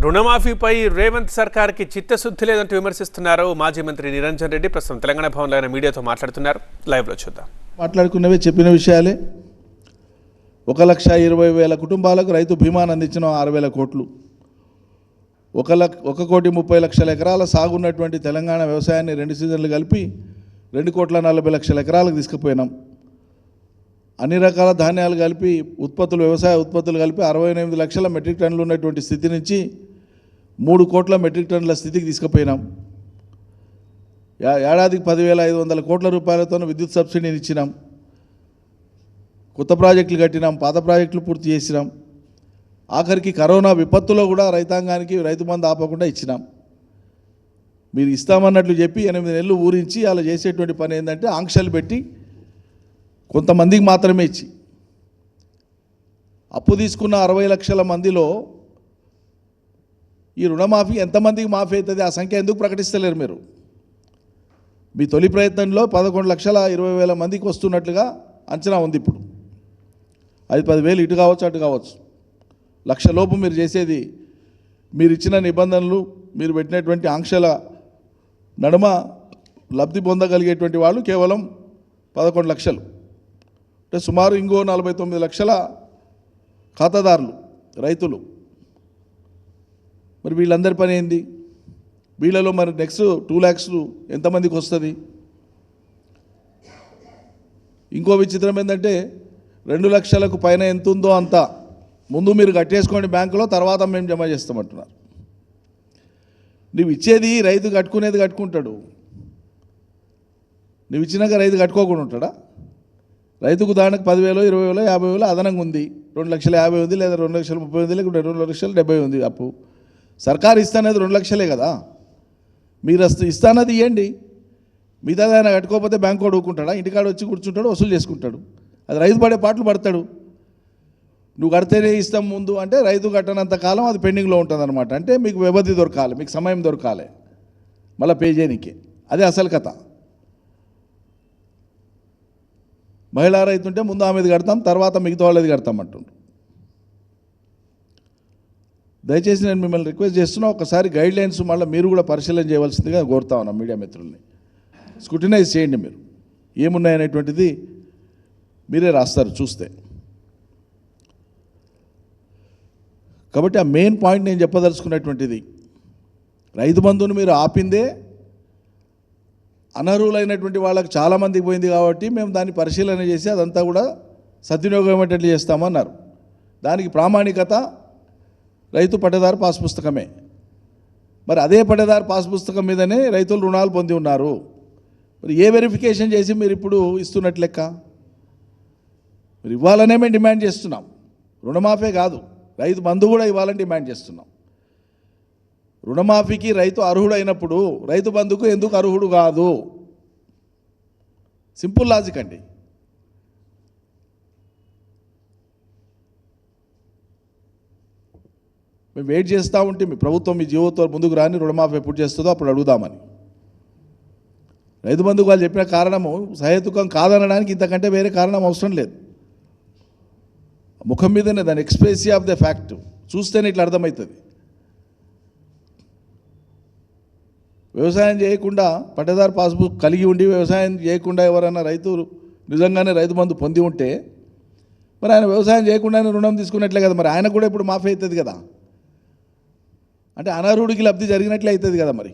రుణమాఫీపై రేవంత్ సర్కార్కి చిత్తశుద్ధి లేదంటూ విమర్శిస్తున్నారు మాజీ మంత్రి నిరంజన్ రెడ్డి. ప్రస్తుతం తెలంగాణ భవన్లో ఆయన మీడియాతో మాట్లాడుతున్నారు. లైవ్లో చూద్దాం. మాట్లాడుకున్నవే చెప్పిన విషయాలే. ఒక లక్ష ఇరవై వేల కుటుంబాలకు రైతు బీమాను అందించిన ఆరు వేల కోట్లు. ఒక లక్ ఒక కోటి ముప్పై లక్షల ఎకరాల సాగు ఉన్నటువంటి తెలంగాణ వ్యవసాయాన్ని రెండు సీజన్లు కలిపి రెండు కోట్ల నలభై లక్షల ఎకరాలకు తీసుకుపోయినాం. అన్ని రకాల ధాన్యాలు కలిపి ఉత్పత్తులు వ్యవసాయ ఉత్పత్తులు కలిపి అరవై ఎనిమిది లక్షల మెట్రిక్ టన్నులు ఉన్నటువంటి స్థితి నుంచి మూడు కోట్ల మెట్రిక్ టన్నుల స్థితికి తీసుకుపోయినాం. ఏడాదికి పదివేల ఐదు వందల కోట్ల రూపాయలతో విద్యుత్ సబ్సిడీని ఇచ్చినాం. కొత్త ప్రాజెక్టులు కట్టినాం పాత ప్రాజెక్టులు పూర్తి చేసినాం. ఆఖరికి కరోనా విపత్తులో కూడా రైతాంగానికి రైతు మంది ఆపకుండా ఇచ్చినాం. మీరు ఇస్తామన్నట్లు చెప్పి ఎనిమిది నెలలు ఊరించి అలా చేసేటువంటి పని ఏంటంటే ఆంక్షలు పెట్టి కొంతమందికి మాత్రమే ఇచ్చి. అప్పు తీసుకున్న అరవై లక్షల మందిలో ఈ రుణమాఫీ ఎంతమందికి మాఫీ అవుతుంది? ఆ సంఖ్య ఎందుకు ప్రకటిస్తలేరు మీరు? మీ తొలి ప్రయత్నంలో పదకొండు లక్షల ఇరవై వేల మందికి వస్తున్నట్లుగా అంచనా ఉంది ఇప్పుడు. అది పదివేలు ఇటు కావచ్చు అటు కావచ్చు. లక్షలోపు మీరు చేసేది మీరు ఇచ్చిన నిబంధనలు మీరు పెట్టినటువంటి ఆంక్షల నడుమ లబ్ధి పొందగలిగేటువంటి వాళ్ళు కేవలం పదకొండు లక్షలు. అంటే సుమారు ఇంకో నలభై తొమ్మిది లక్షల ఖాతాదారులు రైతులు. మరి వీళ్ళందరి పని ఏంది? వీళ్ళలో మరి నెక్స్ట్ టూ ల్యాక్స్ ఎంతమందికి వస్తుంది? ఇంకో విచిత్రం ఏంటంటే రెండు లక్షలకు పైన ఎంత ఉందో అంత. ముందు మీరు కట్టేసుకోండి బ్యాంకులో తర్వాత మేము జమ చేస్తామంటున్నారు. నువ్వు ఇచ్చేది రైతు కట్టుకునేది కట్టుకుంటాడు. నువ్వు ఇచ్చినాక రైతు కట్టుకోకుండా ఉంటాడా? రైతుకు దానికి పదివేలు ఇరవై వేలు యాభై వేలు అదనంగా ఉంది. రెండు లక్షల యాభై ఉంది లేదా రెండు లక్షల ముప్పై ఉంది లేకుంటే రెండు లక్షల డెబ్బై ఉంది అప్పు. సర్కారు ఇస్తానేది రెండు లక్షలే కదా. మీరు వస్తు ఇస్తానది ఇవ్వండి మిగతా ఆయన కట్టుకోకపోతే బ్యాంకు అడుగుకుంటాడా ఇంటికాడ వచ్చి కూర్చుంటాడు వసూలు చేసుకుంటాడు. అది రైతు పడే పాటలు పడతాడు. నువ్వు కడితేనే ఇస్తాం ముందు అంటే రైతు కట్టనంత కాలం అది పెండింగ్లో ఉంటుంది అనమాట అంటే మీకు వ్యవధి దొరకాలి మీకు సమయం దొరకాలి. మళ్ళీ పే చేయనీకి. అదే అసలు కథ. మహిళా రైతు ఉంటే ముందు ఆమెది కడతాం తర్వాత మిగతా వాళ్ళది కడతాం అంటుండ్రు. దయచేసి నేను మిమ్మల్ని రిక్వెస్ట్ చేస్తున్నా ఒకసారి గైడ్ లైన్స్ మళ్ళీ మీరు కూడా పరిశీలన చేయవలసిందిగా కోరుతా ఉన్నాం మీడియా మిత్రుల్ని. స్క్రూటినైజ్ చేయండి మీరు. ఏమున్నాయనేటువంటిది మీరే రాస్తారు చూస్తే. కాబట్టి ఆ మెయిన్ పాయింట్ నేను చెప్పదలుచుకున్నటువంటిది రైతు బంధువుని మీరు ఆపిందే అనర్హులైనటువంటి వాళ్ళకి చాలామందికి పోయింది కాబట్టి మేము దాన్ని పరిశీలన చేసి అదంతా కూడా సద్వినియోగం అయ్యేటట్లు చేస్తామన్నారు. దానికి ప్రామాణికత రైతు పట్టదారు పాస్ పుస్తకమే. మరి అదే పట్టదారు పాస్ పుస్తకం మీదనే రైతులు రుణాలు పొంది ఉన్నారు. మరి ఏ వెరిఫికేషన్ చేసి మీరు ఇప్పుడు ఇస్తున్నట్లు లెక్క? మీరు ఇవ్వాలనే మేము డిమాండ్ చేస్తున్నాం. రుణమాఫే కాదు. రైతు బంధు కూడా ఇవ్వాలని డిమాండ్ చేస్తున్నాం. రుణమాఫీకి రైతు అర్హుడైనప్పుడు రైతు బంధుకు ఎందుకు అర్హుడు కాదు? సింపుల్ లాజిక్ అండి. మేము వెయిట్ చేస్తూ ఉంటే మీ ప్రభుత్వం మీ జీవోతో ముందుకు రాని రుణమాఫీ ఎప్పుడు చేస్తుందో అప్పుడు అడుగుదామని. రైతు బంధుకు వాళ్ళు చెప్పిన కారణము సహేతుకం కాదనడానికి ఇంతకంటే వేరే కారణం అవసరం లేదు. ముఖం మీదనే దాని ఎక్స్ప్రెసీ ఆఫ్ ద ఫ్యాక్ట్ చూస్తేనే ఇట్లా అర్థమవుతుంది. వ్యవసాయం చేయకుండా పట్టదారు పాస్బుక్ కలిగి ఉండి వ్యవసాయం చేయకుండా ఎవరైనా రైతు నిజంగానే రైతు బంధు పొంది ఉంటే మరి ఆయన వ్యవసాయం చేయకుండానే రుణం తీసుకున్నట్లే కదా మరి ఆయన కూడా ఇప్పుడు మాఫీ అవుతుంది కదా. అంటే అనర్హుడికి లబ్ధి జరిగినట్లే అవుతుంది కదా మరి.